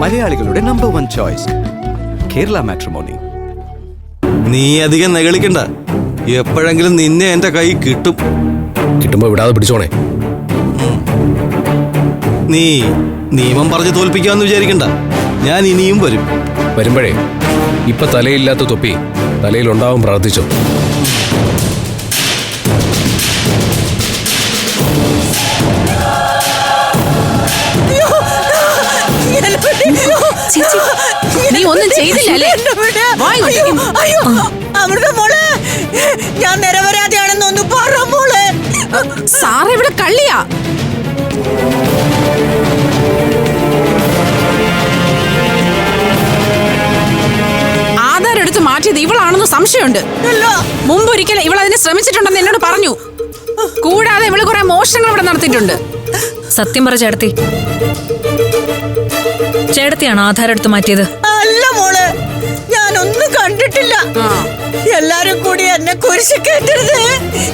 മലയാളികളുടെ number one choice Kerala matrimony നീ അധികം നെകളിക്കണ്ട. എപ്പോഴെങ്കിലും നിന്നെ എന്റെ കൈ കിട്ടും. കിട്ടുമ്പോ വിടാതെ പിടിച്ചോണേ. നീ നിയമം പറഞ്ഞ് തോൽപ്പിക്കാന്ന് വിചാരിക്കണ്ട. ഞാൻ ഇനിയും വരും. വരുമ്പോഴേ ഇപ്പൊ തലയില്ലാത്ത തൊപ്പി തലയിലുണ്ടാവും പ്രാർത്ഥിച്ചോ. ചേച്ചി നീ ഒന്നും ചെയ്തില്ല അല്ലേ വാ ഇങ്ങോട്ടേക്ക്. അയ്യോ അമൃത മോളെ ഞാൻ നിരപരാധിയാണെന്ന് ഒന്ന് പറ മോളെ. സാറ് ഇവിടെ കള്ളിയാ. ആധാരം എടുത്ത് മാറ്റിയത് ഇവളാണെന്ന് സംശയമുണ്ട്. മുമ്പ് ഒരിക്കൽ ഇവൾ അതിന് ശ്രമിച്ചിട്ടുണ്ടെന്ന് എന്നോട് പറഞ്ഞു. കൂടാതെ ഇവൾ കുറെ മോഷണങ്ങൾ ഇവിടെ നടത്തിയിട്ടുണ്ട്. സത്യം പറ ചേട്ടത്തി. ചേട്ടത്തിയാണോ ആധാരം എടുത്ത് മാറ്റിയത്. അല്ല മോളെ ഞാനൊന്നും കണ്ടിട്ടില്ല. എല്ലാരും കൂടി എന്നെ കുരിശ് കേട്ടരുത്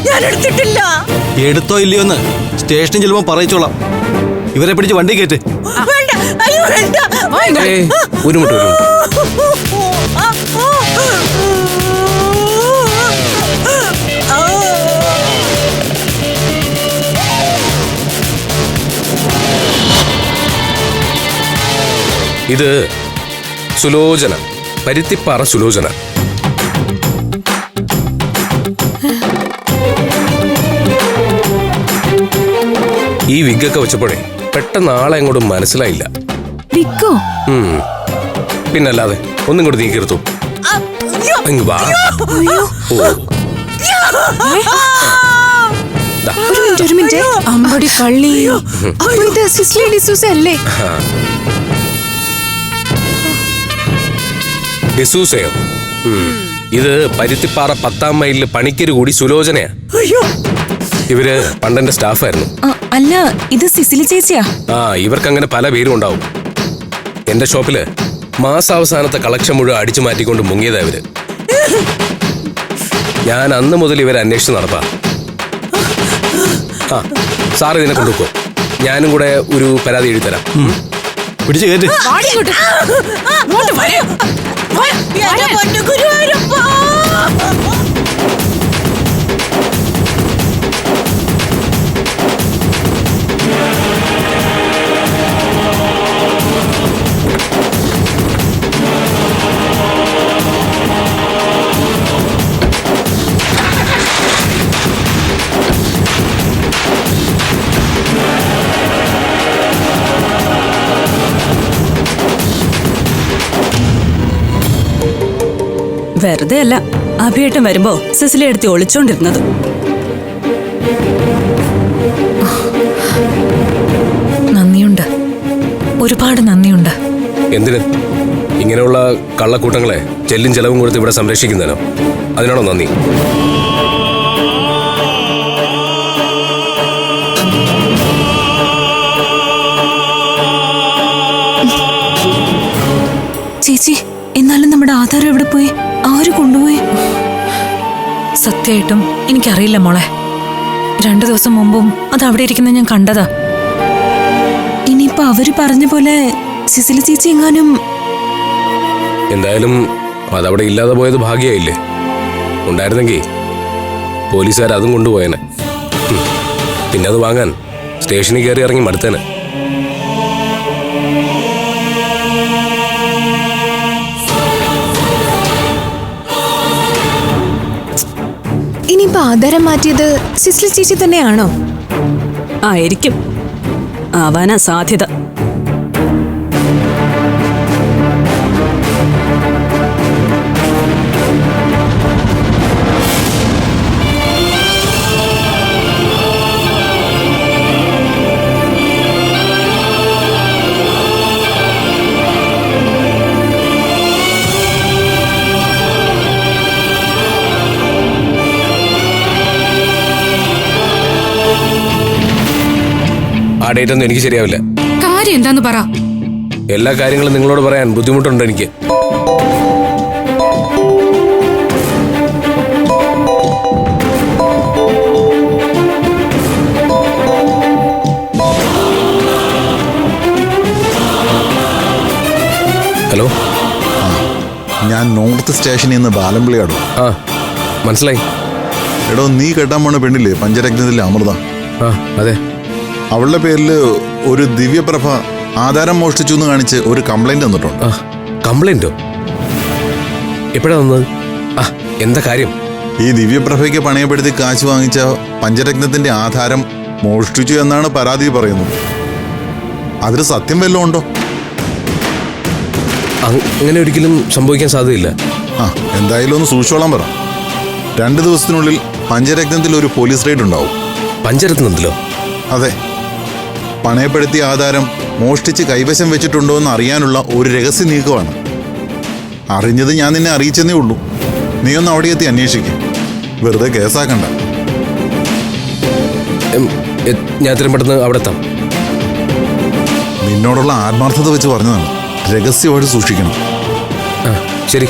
ഞാൻ എടുത്തിട്ടില്ല. എടുത്തോ ഇല്ലയോന്ന് സ്റ്റേഷനിൽ ചെല്ലുമ്പോ പറയിച്ചോളാം. ഇവരെ പിടിച്ച് വണ്ടി കയറ്റ്. വേണ്ട അയ്യോ വേണ്ട. ഒരു മിനിറ്റ് ഒരു മിനിറ്റ്. ഇത് സുലോചന പരുത്തിപ്പാറ സുലോചന. ഈ വിഗൊക്കെ വെച്ചപ്പോഴേ പെട്ടെന്ന് ആളെ അങ്ങോട്ടും മനസ്സിലായില്ല. പിന്നല്ലാതെ ഒന്നും കൂടി നീ കീർത്തു അയ്യോ, ഇങ്ങ് വാ ഓ. ഒരു മിനിറ്റ് ഒരു മിനിറ്റ്. അമ്പടി കള്ളി ഇത് സിസ്ലി ഡിസൂസ അല്ലേ? ഡിസൂസയോ. ഇത് പരുത്തിപ്പാറ പത്താം മൈലിൽ പണിക്കര് കൂടി സുലോചനയാ. അയ്യോ. ഇവർ പണ്ടെന്റെ സ്റ്റാഫായിരുന്നു. അല്ല ഇത് സിസിലി ചേച്ചിയാ? ആ ഇവർക്ക് അങ്ങനെ പല പേരും ഉണ്ടാവും എന്റെ ഷോപ്പിൽ മാസാവസാനത്തെ കളക്ഷൻ മുഴുവൻ അടിച്ചു മാറ്റിക്കൊണ്ട് മുങ്ങിയതാ ഇവർ. ഞാൻ അന്ന് മുതൽ ഇവരെ അന്വേഷിച്ച് നടപ്പാ. ആ സാർ ഇതിനെ കൊണ്ടുപോ ഞാനും കൂടെ ഒരു പരാതി എഴുതി തരാം പിടിച്ചു കയറ്റ്. വാടി ഇങ്ങോട്ട്. ഇങ്ങോട്ട് വരൂ. എന്റെ. പൊന്നു ഗുരുവായൂരപ്പാ വെറുതെ അല്ല അഭിയേട്ടൻ വരുമ്പോ സിസിലെ എടുത്ത് ഒളിച്ചോണ്ടിരുന്നത്. നന്ദിയുണ്ട്. ഒരുപാട് നന്ദിയുണ്ട്. എന്തിന്? ഇങ്ങനെയുള്ള കള്ളക്കൂട്ടങ്ങളെ ചെല്ലും ചെലവും കൊടുത്ത് ഇവിടെ സംരക്ഷിക്കുന്നതിനോ? അതിനാണോ നന്ദി? ചേച്ചി എന്നാലും നമ്മുടെ ആധാരം എവിടെ പോയി? ആര് കൊണ്ടുപോയി? സത്യമായിട്ടും എനിക്കറിയില്ല മോളെ. രണ്ടു ദിവസം മുമ്പും അത് അവിടെ ഇരിക്കുന്ന ഞാൻ കണ്ടതാ. ഇനിയിപ്പോ അവർ പറഞ്ഞ പോലെ സിസിലി ചേച്ചി എങ്ങാനും എന്തായാലും അതവിടെ ഇല്ലാതെ പോയത് ഭാഗ്യായില്ലേ? ഉണ്ടായിരുന്നെങ്കിൽ പോലീസുകാർ അതും കൊണ്ടുപോയേനെ. പിന്നെ അത് വാങ്ങാൻ സ്റ്റേഷനിൽ കയറി ഇറങ്ങി മടുത്തേനെ. ഇനിയിപ്പോ ആധാരം മാറ്റിയത് സിസ്ലി ചേച്ചി തന്നെയാണോ? ആയിരിക്കും. ആവാനാ സാധ്യത. ഡേറ്റ് ഒന്നും എനിക്ക് ശരിയാവില്ല. കാര്യം എന്താന്ന് പറ. എല്ലാ കാര്യങ്ങളും നിങ്ങളോട് പറയാൻ ബുദ്ധിമുട്ടുണ്ട് എനിക്ക്. ഹലോ? ഞാൻ നോർത്ത് സ്റ്റേഷനിൽ നിന്ന് ബാലമ്പിളിയാടും ആ മനസ്സിലായി. എടോ നീ കെട്ടാൻ പോണ പെണ്ണില്ലേ? പഞ്ചരത്നത്തിലെ അമൃത. ആ അതെ. അവളുടെ പേരിൽ ഒരു ദിവ്യപ്രഭ ആധാരം മോഷ്ടിച്ചു എന്ന് കാണിച്ച് ഒരു കംപ്ലൈന്റ് തന്നിട്ടുണ്ട്. കംപ്ലൈന്റോ എപ്പോഴാ വന്നത് ആ എന്താ കാര്യം? ഈ ദിവ്യപ്രഭയ്ക്ക് പണയപ്പെടുത്തി കാശ് വാങ്ങിച്ച പഞ്ചരത്നത്തിന്റെ ആധാരം മോഷ്ടിച്ചു എന്നാണ് പരാതി പറയുന്നത്. അതിൽ സത്യം വല്ലതും ഉണ്ടോ? അങ്ങനെ ഒരിക്കലും സംഭവിക്കാൻ സാധ്യതയില്ല. ആ എന്തായാലും ഒന്ന് സൂക്ഷിച്ചോളാൻ പറ. രണ്ട് ദിവസത്തിനുള്ളിൽ പഞ്ചരത്നത്തിൽ ഒരു പോലീസ് റെയ്ഡ് ഉണ്ടാവും. പഞ്ചരത്നത്തിലോ അതെ. പണയപ്പെടുത്തിയ ആധാരം മോഷ്ടിച്ച് കൈവശം വെച്ചിട്ടുണ്ടോ എന്ന് അറിയാനുള്ള ഒരു രഹസ്യ നീക്കമാണ്. അറിഞ്ഞത് ഞാൻ നിന്നെ അറിയിച്ചെന്നേ ഉള്ളൂ. നീ ഒന്ന് അവിടെ എത്തി അന്വേഷിക്കും. വെറുതെ കേസാക്കണ്ട. ഞാൻ ഇത്രയും പെട്ടെന്ന് അവിടെ എത്താം. നിന്നോടുള്ള ആത്മാർത്ഥത വെച്ച് പറഞ്ഞതാണ്. രഹസ്യമായിട്ട് സൂക്ഷിക്കണം. ശരി.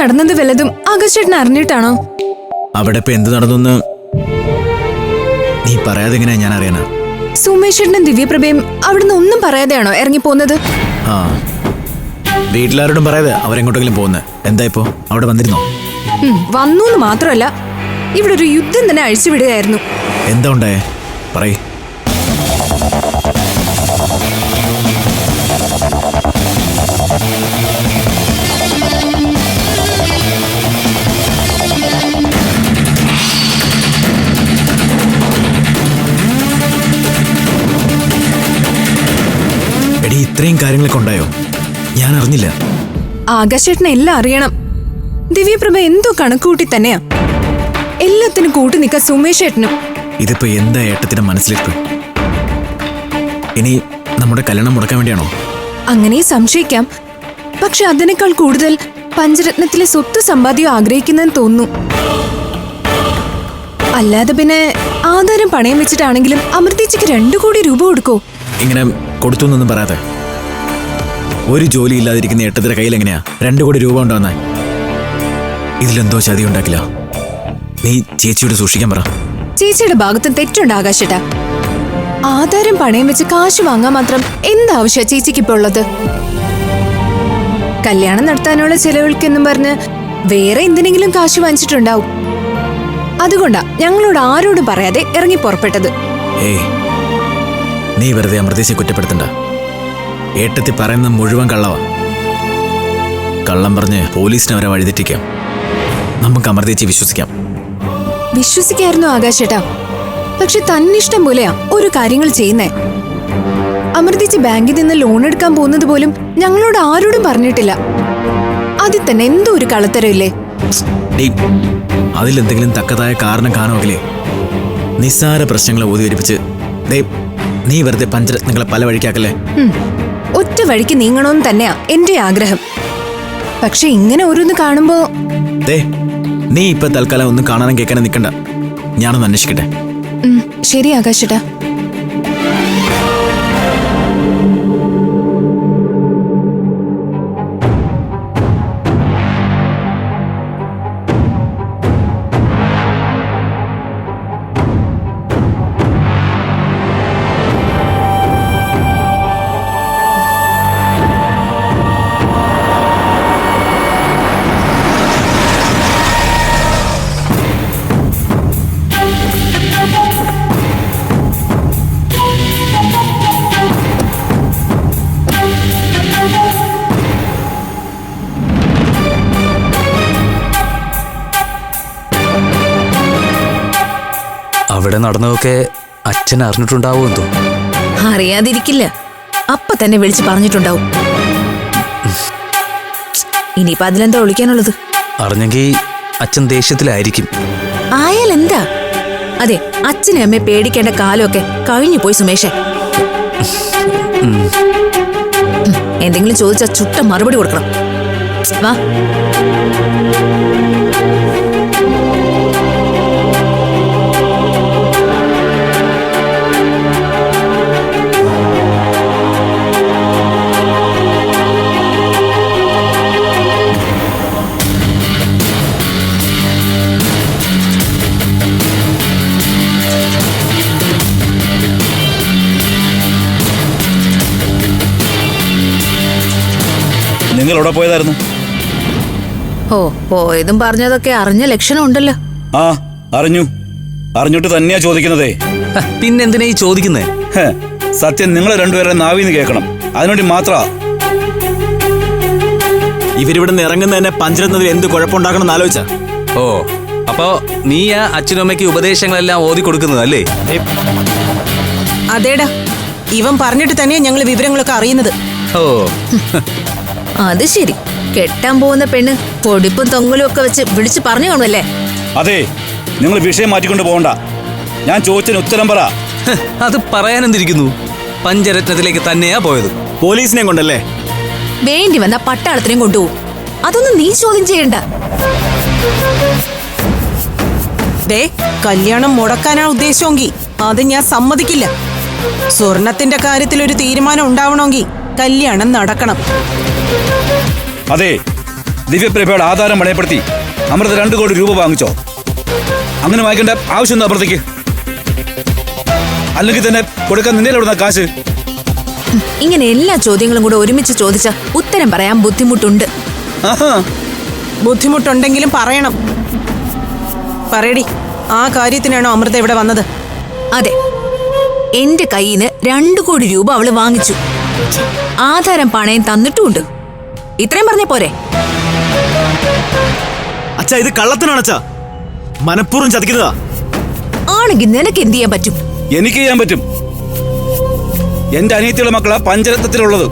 നടന്നത് വല്ലതും ആകാശേട്ടൻ അറിഞ്ഞിട്ടാണോ? അവിടെ ഇപ്പൊ എന്ത് നടന്നു നീ പറയാതെ എങ്ങനെയാ ഞാൻ അറിയാനാ സുമേഷേട്ടനും ദിവ്യപ്രഭയും അവിടുന്ന് ഒന്നും പറയാതെയാണോ ഇറങ്ങിപ്പോന്നത്? ആ. വീട്ടിലാരോടും പറയാതെ അവരെങ്ങോട്ടെങ്കിലും പോകുന്നത് എന്താ ഇപ്പോ? അവിടെ വന്നിരുന്നോ? വന്നു എന്ന് മാത്രമല്ല ഇവിടെ ഒരു യുദ്ധം തന്നെ അഴിച്ചുവിടുകയായിരുന്നു എന്താ ഉണ്ടായേ? ഇത്രയും കാര്യങ്ങളൊക്കെ ഉണ്ടായോ? ഞാൻ അറിഞ്ഞില്ല. ആകാശേട്ടനെ എല്ലാം അറിയണം. ദിവ്യപ്രഭ എന്തോ കണക്കുകൂട്ടി തന്നെയാ. എല്ലാത്തിനും കൂട്ടി നിൽക്ക സുമേഷേട്ടനും. ഇതിപ്പോ എന്താ ഏട്ടത്തിന്റെ മനസ്സിലിപ്പ് ഇനി നമ്മുടെ കല്യാണം മുടക്കാൻ വേണ്ടിയാണോ? അങ്ങനെ സംശയിക്കാം. പക്ഷെ അതിനേക്കാൾ കൂടുതൽ പഞ്ചരത്നത്തിലെ സ്വത്ത് സമ്പാദ്യം ആഗ്രഹിക്കുന്നെന്ന് തോന്നുന്നു. അല്ലാതെ പിന്നെ ആധാരം പണയം വെച്ചിട്ടാണെങ്കിലും അമൃതേച്ചിക്ക് രണ്ടു കോടി രൂപ കൊടുക്കോ? ഇങ്ങനെ കൊടുത്തു എന്നൊന്നും പറയാതെ. ഒരു ജോലി ഇല്ലാതിരിക്കുന്ന എട്ടത്തിന്റെ കയ്യിൽ എങ്ങനെയാ? രണ്ടു കോടി രൂപ ഉണ്ടാവുന്ന ഇതിലെന്തോ ചതി ഉണ്ടാക്കില്ല. നീ ചേച്ചിയോട് സൂക്ഷിക്കാൻ പറ. ചേച്ചിയുടെ ഭാഗത്തും തെറ്റുണ്ട് ആകാശേട്ടാ ആധാരം പണയം വെച്ച് കാശ് വാങ്ങാൻ മാത്രം എന്താവശ്യ ചേച്ചിക്ക് ഇപ്പൊ ഉള്ളത്? കല്യാണം നടത്താനുള്ള ചെലവുകൾക്കെന്നും പറഞ്ഞ് വേറെ എന്തിനെങ്കിലും കാശ് വാങ്ങിച്ചിട്ടുണ്ടാവും. അതുകൊണ്ടാ ഞങ്ങളോട് ആരോടും പറയാതെ ഇറങ്ങി പുറപ്പെട്ടത്. ഏയ് നീ വെറുതെ അമൃതേശെ കുറ്റപ്പെടുത്തണ്ട. ഏട്ടത്തി പറയുന്ന മുഴുവൻ കള്ളവാ. കള്ളം പറഞ്ഞ് പോലീസിനെ അവരെ വഴിതെറ്റിക്കാം. നമുക്ക് അമൃതേച്ചി വിശ്വസിക്കാം. വിശ്വസിക്കായിരുന്നു ആകാശേട്ടാ. പക്ഷെ തന്നിഷ്ടം പോലെയാ ഒരു കാര്യങ്ങൾ ചെയ്യുന്നേ. അമൃതിച്ച് ബാങ്കിൽ നിന്ന് ലോൺ എടുക്കാൻ പോകുന്നത് പോലും ഞങ്ങളോട് ആരോടും പറഞ്ഞിട്ടില്ല. അതിൽ തന്നെ എന്തോ ഒരു കളത്തരമില്ലേ അതിലെന്തെങ്കിലും തക്കതായ കാരണം കാണുമെങ്കിലേ നിസ്സാര പ്രശ്നങ്ങളെ ഊതിവരിപ്പിച്ച് നീ വെറുതെ പഞ്ചരത്നങ്ങളെ പല വഴിക്കാക്കല്ലേ. ഒറ്റ വഴിക്ക് നീങ്ങണമെന്ന് തന്നെയാ എന്റെ ആഗ്രഹം. പക്ഷെ ഇങ്ങനെ ഓരോന്ന് കാണുമ്പോ ദേ നീ ഇപ്പൊ തൽക്കാലം ഒന്നും കാണാനും കേൾക്കാനും നിൽക്കണ്ട ഞാനൊന്ന് അന്വേഷിക്കട്ടെ. ശരി ആകാശേട്ടാ. നടന്നതൊക്കെ അച്ഛൻ അറിഞ്ഞിട്ടുണ്ടാവും എന്തോ? അറിയാതിരിക്കില്ല. അപ്പൊ തന്നെ വിളിച്ച് പറഞ്ഞിട്ടുണ്ടാവും. ഇനിയിപ്പൊ അതിലെന്താ ഒളിക്കാനുള്ളത്? അറിഞ്ഞെങ്കിൽ അച്ഛൻ ദേഷ്യത്തിലായിരിക്കും. ആയാൽ എന്താ? അതെ അച്ഛനെ അമ്മയെ പേടിക്കേണ്ട കാലമൊക്കെ കഴിഞ്ഞു പോയി സുമേഷേ. എന്തെങ്കിലും ചോദിച്ചാ ചുട്ട മറുപടി കൊടുക്കണം. വാ. എവിടെ പോയതായിരുന്നു? ഓ പോയതും പറഞ്ഞതൊക്കെ അറിഞ്ഞ ലക്ഷണം ഉണ്ടല്ലോ ആ അറിഞ്ഞു. അറിഞ്ഞിട്ട് തന്നെയാ ചോദിക്കുന്നതേ. പിന്നെ എന്തിനാ ഈ ചോദിക്കുന്നേ? സത്യം നിങ്ങളെ രണ്ടുപേരെ നാവിന്ന് കേൾക്കണം. അതിനുവേണ്ടി മാത്ര. ഇവരിവിടെ നിന്ന് ഇറങ്ങുന്നതന്നെ പഞ്ചരത്നത്തിൽ എന്ത് കുഴപ്പമുണ്ടാക്കണം എന്ന് ആലോചിച്ച? ഓ അപ്പോ നീ ആ അച്ഛനും അമ്മയ്ക്ക് ഉപദേശങ്ങളെല്ലാം ഓതി കൊടുക്കുന്നത് അല്ലേ? അതേടാ. ഇവൻ പറഞ്ഞിട്ട് തന്നെയാ ഞങ്ങൾ വിവരങ്ങളൊക്കെ അറിയുന്നത്. ഓ. അത് ശരി. കെട്ടാൻ പോകുന്ന പെണ്ണ് പൊടിപ്പും തൊങ്ങലും ഒക്കെ വെച്ച് വിളിച്ചു പറഞ്ഞു കാണുമല്ലേ? അതെ നിങ്ങൾ വിഷയം മാറ്റിക്കൊണ്ട് പോകണ്ട. ഞാൻ ചോദിച്ചതിന് ഉത്തരം പറ. അത് പറയാനെന്തിരിക്കുന്നു പഞ്ചരത്നത്തിലേക്ക് തന്നെയാ പോയത്. പോലീസിനെ കൊണ്ടല്ലേ? വേണ്ടി വന്ന പട്ടാളത്തിനെയും കൊണ്ടുപോകും. അതൊന്നും നീ ചോദ്യം ചെയ്യണ്ട. ദേ കല്യാണം മുടക്കാനാ ഉദ്ദേശമെങ്കിൽ അത് ഞാൻ സമ്മതിക്കില്ല. സ്വർണത്തിന്റെ കാര്യത്തിൽ ഒരു തീരുമാനം ഉണ്ടാവണമെങ്കിൽ കല്യാണം നടക്കണം. അതെ ദിവ്യപ്രഭയുടെ ആധാരം പണയപ്പെടുത്തി അമൃത രണ്ടു കോടി രൂപ വാങ്ങിച്ചോ. അങ്ങനെ വാങ്ങിക്കേണ്ട ആവശ്യം അമൃതയ്ക്ക്? അല്ലെങ്കിൽ തന്നെ കൊടുക്കാൻ നിന്നെ എവിടുന്ന കാശ്? ഇങ്ങനെ എല്ലാ ചോദ്യങ്ങളും കൂടെ ഒരുമിച്ച് ചോദിച്ച ഉത്തരം പറയാൻ ബുദ്ധിമുട്ടുണ്ട്. ആഹാ. ബുദ്ധിമുട്ടുണ്ടെങ്കിലും പറയണം. പറയടി ആ കാര്യത്തിനാണോ അമൃത ഇവിടെ വന്നത്? അതെ എന്റെ കയ്യിൽ നിന്ന് രണ്ടു കോടി രൂപ അവൾ വാങ്ങിച്ചു. ആധാരം പണയം തന്നിട്ടുമുണ്ട്. ഇത്രയും പറഞ്ഞ പോരെ. അച്ഛാ ഇത് കള്ളത്തിനാണ് അച്ഛാ. മനഃപൂർവം ചതിക്കുന്നതാ. ആണെങ്കിൽ നിനക്ക് എന്ത് ചെയ്യാൻ പറ്റും? എനിക്ക് ചെയ്യാൻ പറ്റും. എന്റെ അനിയത്തിയുള്ള മക്കളാ പഞ്ചരത്നത്തിലുള്ളത്.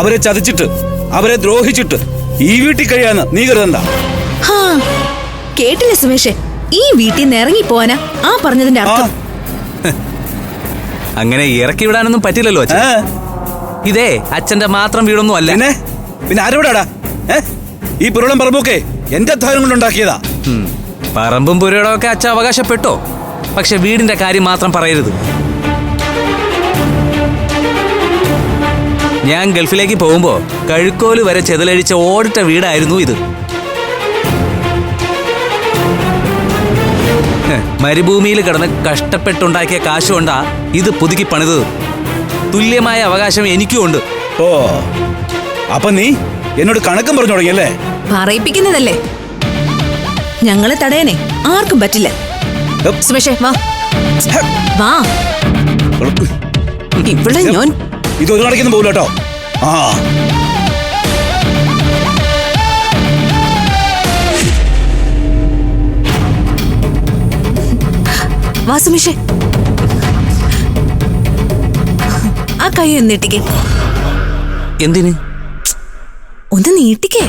അവരെ ചതിച്ചിട്ട് അവരെ ദ്രോഹിച്ചിട്ട് ഈ വീട്ടിൽ കഴിയാന്ന് നീ കരുതണ്ട. ഹാ കേട്ടില്ല സുമേഷേ? ഈ വീട്ടിൽ നിന്ന് ഇറങ്ങി പോവാനാ ആ പറഞ്ഞതിന്റെ അർത്ഥം. അങ്ങനെ ഇറക്കി വിടാനൊന്നും പറ്റില്ലല്ലോ അച്ഛൻ. ഏ? ഇതേ അച്ഛന്റെ മാത്രം വീടൊന്നും അല്ല. പിന്നെ ആരോടാടാ ഏ? ഈ പുരളം പറമ്പൊക്കെ എന്റെ അധ്വാനം കൊണ്ടുണ്ടാക്കിയതാ. പറമ്പും പുരളും ഒക്കെ അച്ഛ അവകാശപ്പെട്ടോ? പക്ഷെ വീടിന്റെ കാര്യം മാത്രം പറയരുത്. ഞാൻ ഗൾഫിലേക്ക് പോകുമ്പോ കഴുക്കോൽ വരെ ചെതലഴിച്ച ഓടിട്ട വീടായിരുന്നു ഇത്. മരുഭൂമിയിൽ കിടന്ന് കഷ്ടപ്പെട്ടുണ്ടാക്കിയ കാശുകൊണ്ടാ ഇത് പുതുക്കി പണിതത്. തുല്യമായ അവകാശം എനിക്കും ഉണ്ട് ഓ അപ്പൊ നീ എന്നോട് കണക്കും പറഞ്ഞു തുടങ്ങിയല്ലേ? പറയിപ്പിക്കുന്നതല്ലേ? ഞങ്ങളെ തടയനെ ആർക്കും പറ്റില്ല. സുമേഷേ വാ. വാ. ഇവിടെ ഞാൻ ഇതൊന്നും നടക്കുന്നു പോകില്ല കേട്ടോ. ആ. വാ സുമേഷേ. ആ കൈ ഒന്ന് നീട്ടിക്കേ എന്തിന്? ഒന്ന് നീട്ടിക്കേ.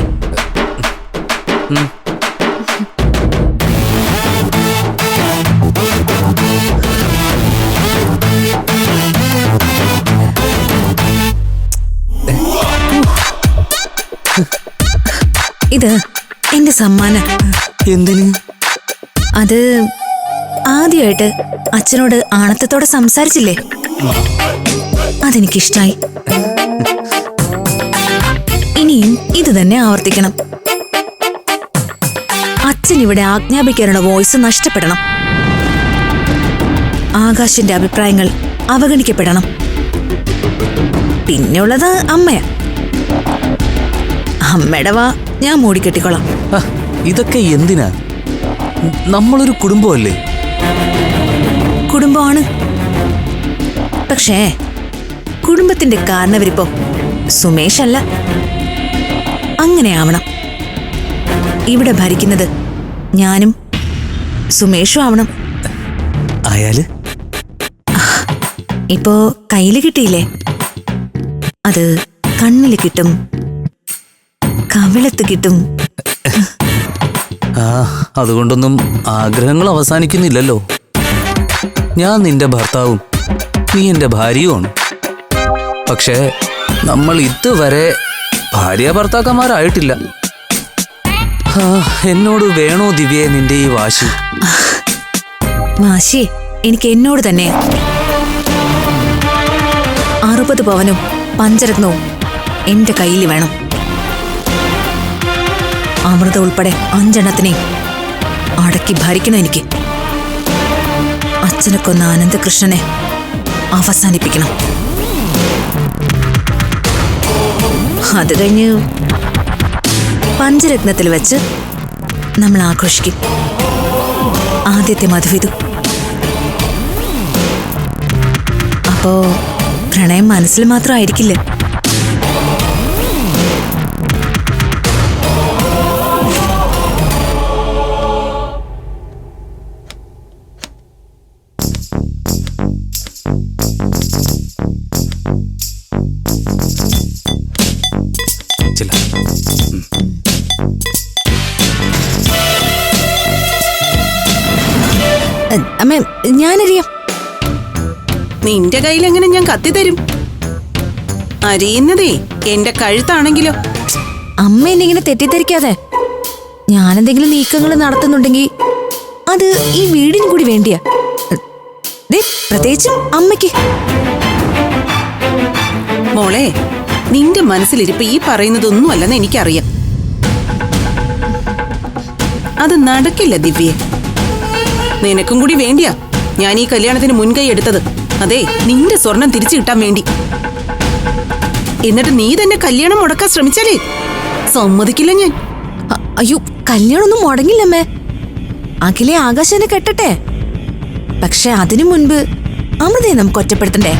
ഇത് എന്റെ സമ്മാനം. എന്തിന്? അത് ആദ്യമായിട്ട് അച്ഛനോട് ആണത്തത്തോടെ സംസാരിച്ചില്ലേ? അതെനിക്കിഷ്ടായി. ഇനിയും ഇത് തന്നെ ആവർത്തിക്കണം. അച്ഛൻ ഇവിടെ ആജ്ഞാപിക്കാനുള്ള വോയിസ് നഷ്ടപ്പെടണം. ആകാശിന്റെ അഭിപ്രായങ്ങൾ അവഗണിക്കപ്പെടണം. പിന്നെയുള്ളത് അമ്മയാ. അമ്മയുടെ വാ ഞാൻ മൂടിക്കെട്ടിക്കോളാം ഇതൊക്കെ എന്തിനാ? നമ്മളൊരു കുടുംബമല്ലേ? കുടുംബമാണ്. പക്ഷേ കുടുംബത്തിന്റെ കാരണവരിപ്പോ സുമേഷ് അല്ല. അങ്ങനെ ആവണം ഇവിടെ ഭരിക്കുന്നത് ഞാനും സുമേഷും ആവണം. ആയാൽ ഇപ്പോ കയ്യിൽ കിട്ടിയില്ലേ? അത് കണ്ണിൽ കിട്ടും. കവിളത്ത് കിട്ടും. ആ അതുകൊണ്ടൊന്നും ആഗ്രഹങ്ങൾ അവസാനിക്കുന്നില്ലല്ലോ. ഞാൻ നിന്റെ ഭർത്താവും നീ എന്റെ ഭാര്യയുമാണ്. പക്ഷേ നമ്മൾ ഇതുവരെ ഭാര്യ ഭർത്താക്കന്മാരായിട്ടില്ല. ആ, എന്നോട് വേണോ ദിവ്യേ നിന്റെ ഈ വാശി? വാശി എനിക്ക് എന്നോട് തന്നെ. അറുപത് പവനും പഞ്ചരത്നവും എന്റെ കയ്യിൽ വേണം. അമൃത ഉൾപ്പെടെ അഞ്ചെണ്ണത്തിനെ അടക്കി ഭരിക്കണം എനിക്ക്. അച്ഛനെ കൊന്ന അനന്തകൃഷ്ണനെ അവസാനിപ്പിക്കണം. അത് കഴിഞ്ഞ് പഞ്ചരത്നത്തിൽ വെച്ച് നമ്മൾ ആഘോഷിക്കും. ആദ്യത്തെ മധുവിധു. അപ്പോ പ്രണയം മനസ്സിൽ മാത്രമായിരിക്കില്ലേ? അമ്മേ ഞാനറിയാം. നിന്റെ കയ്യിൽ എങ്ങനെ ഞാൻ കത്തി തരും? അറിയുന്നതേ എന്റെ കഴുത്താണെങ്കിലോ. അമ്മ എന്നെ ഇങ്ങനെ തെറ്റിദ്ധരിക്കാതെ? ഞാനെന്തെങ്കിലും നീക്കങ്ങൾ നടത്തുന്നുണ്ടെങ്കിൽ അത് ഈ വീടിനും കൂടി വേണ്ടിയാ. പ്രത്യേകിച്ചും അമ്മയ്ക്ക്. മോളെ നിന്റെ മനസ്സിലിരിപ്പ് ഈ പറയുന്നതൊന്നും അല്ലെന്ന് എനിക്കറിയാം. അത് നടക്കില്ല ദിവ്യെ. നിനക്കും കൂടി വേണ്ടിയാ. ഞാൻ ഈ കല്യാണത്തിന് മുൻകൈ എടുത്തത്. അതെ നിന്റെ സ്വർണം തിരിച്ചു കിട്ടാൻ വേണ്ടി. എന്നിട്ട് നീ തന്നെ കല്യാണം മുടക്കാൻ ശ്രമിച്ചാലേ? സമ്മതിക്കില്ല ഞാൻ. അയ്യോ കല്യാണമൊന്നും മുടങ്ങില്ലമ്മേ. അഖിലെ ആകാശനെ കെട്ടട്ടെ. പക്ഷെ അതിനു മുൻപ് അമൃതയെ നമുക്ക് ഒറ്റപ്പെടുത്തണ്ടേ?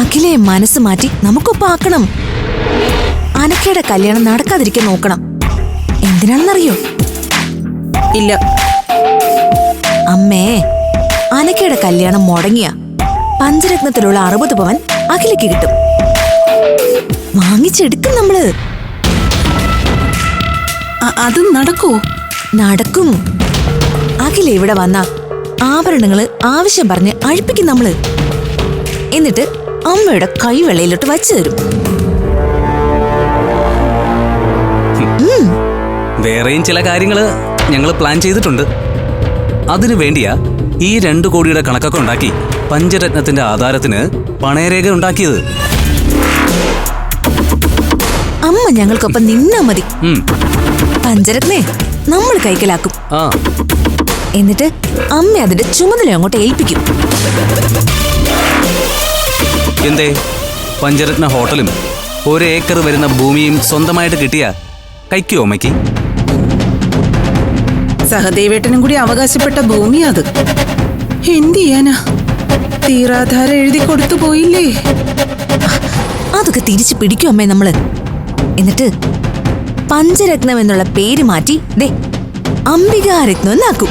അഖിലെ മനസ്സ് മാറ്റി നമുക്കൊപ്പം ആക്കണം. അനക്കയുടെ കല്യാണം നടക്കാതിരിക്കാൻ നോക്കണം. എന്തിനാണെന്നറിയോ? ഇല്ല. അമ്മേ അനക്കയുടെ കല്യാണം മുടങ്ങിയ പഞ്ചരത്നത്തിലുള്ള അറുപത് പവൻ അഖിലേക്ക് കിട്ടും. വാങ്ങിച്ചെടുക്കും നമ്മൾ. അത് നടക്കോ. നടക്കും. അഖില ഇവിടെ വന്ന ആഭരണങ്ങൾ ആവശ്യം പറഞ്ഞ് അഴിപ്പിക്കും നമ്മൾ. എന്നിട്ട് അമ്മയുടെ കൈവെള്ളയിലോട്ട് വച്ചു തരും. വേറെയും ചില കാര്യങ്ങൾ ഞങ്ങൾ പ്ലാൻ ചെയ്തിട്ടുണ്ട്. അതിനു വേണ്ടിയാ ഈ രണ്ട് കോടിയുടെ കണക്കൊക്കെ ഉണ്ടാക്കി പഞ്ചരത്നത്തിന്റെ ആധാരത്തിന് പണയരേഖ ഉണ്ടാക്കിയത്. അമ്മ ഞങ്ങൾക്കൊപ്പം നിന്നാ മതി. പഞ്ചരത്നേ നമ്മൾ കൈക്കലാക്കും. എന്നിട്ട് അമ്മ അതിന്റെ ചുമതല അങ്ങോട്ട് ഏൽപ്പിക്കും. എന്തേ? പഞ്ചരത്ന ഹോട്ടലും ഒരു ഏക്കർ വരുന്ന ഭൂമിയും സ്വന്തമായിട്ട് കിട്ടിയ? കൈക്കോ അമ്മയ്ക്ക്? സഹദേവേട്ടനും കൂടി അവകാശപ്പെട്ട ഭൂമി അത് എന്ത് ചെയ്യാനാ? തീരാധാരം എഴുതി കൊടുത്തു പോയില്ലേ? അതൊക്കെ തിരിച്ചു പിടിക്കും അമ്മേ നമ്മൾ. എന്നിട്ട് പഞ്ചരത്നം എന്നുള്ള പേര് മാറ്റി ദേ അംബികാരത്നം എന്നാക്കും.